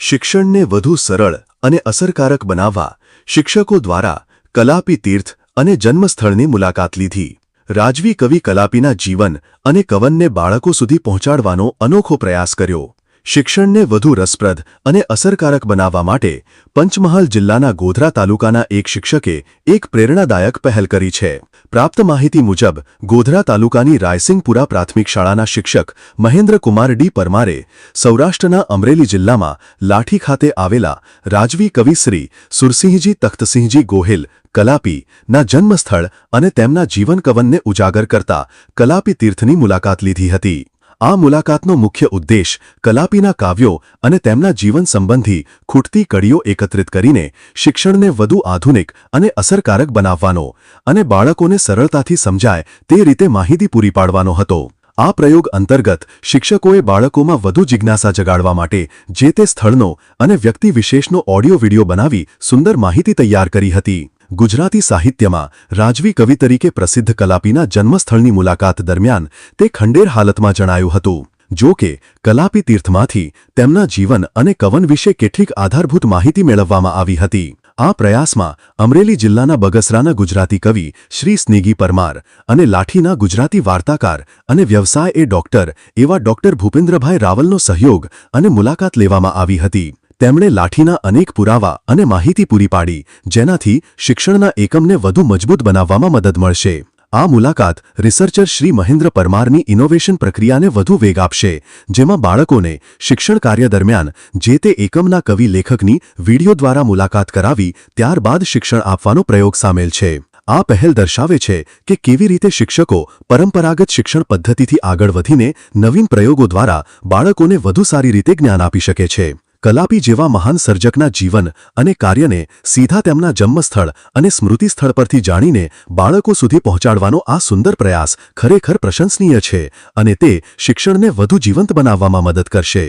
શિક્ષણને વધુ સરળ અને અસરકારક બનાવવા શિક્ષકો દ્વારા કલાપી તીર્થ અને જન્મસ્થળની મુલાકાત લીધી. રાજવી કવિ કલાપીના જીવન અને કવનને બાળકો સુધી પહોંચાડવાનો અનોખો પ્રયાસ કર્યો. શિક્ષણને વધુ રસપ્રદ અને અસરકારક બનાવવા માટે પંચમહાલ જિલ્લાના ગોધરા તાલુકાના એક શિક્ષકે એક પ્રેરણાદાયક પહેલ કરી છે. પ્રાપ્ત માહિતી મુજબ, ગોધરા તાલુકાની રાયસિંગપુરા પ્રાથમિક શાળાના શિક્ષક મહેન્દ્રકુમાર ડી પરમારે સૌરાષ્ટ્રના અમરેલી જિલ્લામાં લાઠી ખાતે આવેલા રાજવી કવિશ્રી સુરસિંહજી તખ્તસિંહજી ગોહિલ કલાપી ના જન્મસ્થળ અને તેમના જીવનકવનને ઉજાગર કરતા કલાપી તીર્થની મુલાકાત લીધી હતી. આ મુલાકાતનો મુખ્ય ઉદ્દેશ કલાપીના કાવ્યો અને તેમના જીવન સંબંધી ખૂટતી કડીઓ એકત્રિત કરીને શિક્ષણને વધુ આધુનિક અને અસરકારક બનાવવાનો અને બાળકોને સરળતાથી સમજાય તે રીતે માહિતી પૂરી પાડવાનો હતો. આ પ્રયોગ અંતર્ગત શિક્ષકોએ બાળકોમાં વધુ જિજ્ઞાસા જગાડવા માટે જે તે સ્થળનો અને વ્યક્તિ વિશેષનો ઓડિયો વિડિયો બનાવી સુંદર માહિતી તૈયાર કરી હતી. ગુજરાતી સાહિત્યમાં રાજવી કવિ તરીકે પ્રસિદ્ધ કલાપીના જન્મસ્થળની મુલાકાત દરમિયાન તે ખંડેર હાલતમાં જણાયું હતું. જો કે, કલાપી તીર્થમાંથી તેમના જીવન અને કવન વિશે કેટલીક આધારભૂત માહિતી મેળવવામાં આવી હતી. આ પ્રયાસમાં અમરેલી જિલ્લાના બગસરાના ગુજરાતી કવિ શ્રી સ્નેગી પરમાર અને લાઠીના ગુજરાતી વાર્તાકાર અને વ્યવસાય એ ડોક્ટર એવા ડોક્ટર ભૂપેન્દ્રભાઈ રાવલનો સહયોગ અને મુલાકાત લેવામાં આવી હતી. તેમણે લાઠીના અનેક પુરાવા અને માહિતી પૂરી પાડી, જેનાથી શિક્ષણના એકમને વધુ મજબૂત બનાવવામાં મદદ મળશે. આ મુલાકાત રિસર્ચર શ્રી મહેન્દ્ર પરમારની ઇનોવેશન પ્રક્રિયાને વધુ વેગ આપશે, જેમાં બાળકોને શિક્ષણ કાર્ય દરમિયાન જે તે એકમના કવિ લેખકની વિડિયો દ્વારા મુલાકાત કરાવી, ત્યારબાદ શિક્ષણ આપવાનો પ્રયોગ સામેલ છે. આ પહેલ દર્શાવે છે કે કેવી રીતે શિક્ષકો પરંપરાગત શિક્ષણ પદ્ધતિથી આગળ વધીને નવીન પ્રયોગો દ્વારા બાળકોને વધુ સારી રીતે જ્ઞાન આપી શકે છે. કલાપી જેવા મહાન સર્જકના જીવન અને કાર્યને સીધા તેમના જન્મસ્થળ અને સ્મૃતિસ્થળ પરથી જાણીને બાળકો સુધી પહોંચાડવાનો આ સુંદર પ્રયાસ ખરેખર પ્રશંસનીય છે અને તે શિક્ષણને વધુ જીવંત બનાવવામાં મદદ કરશે.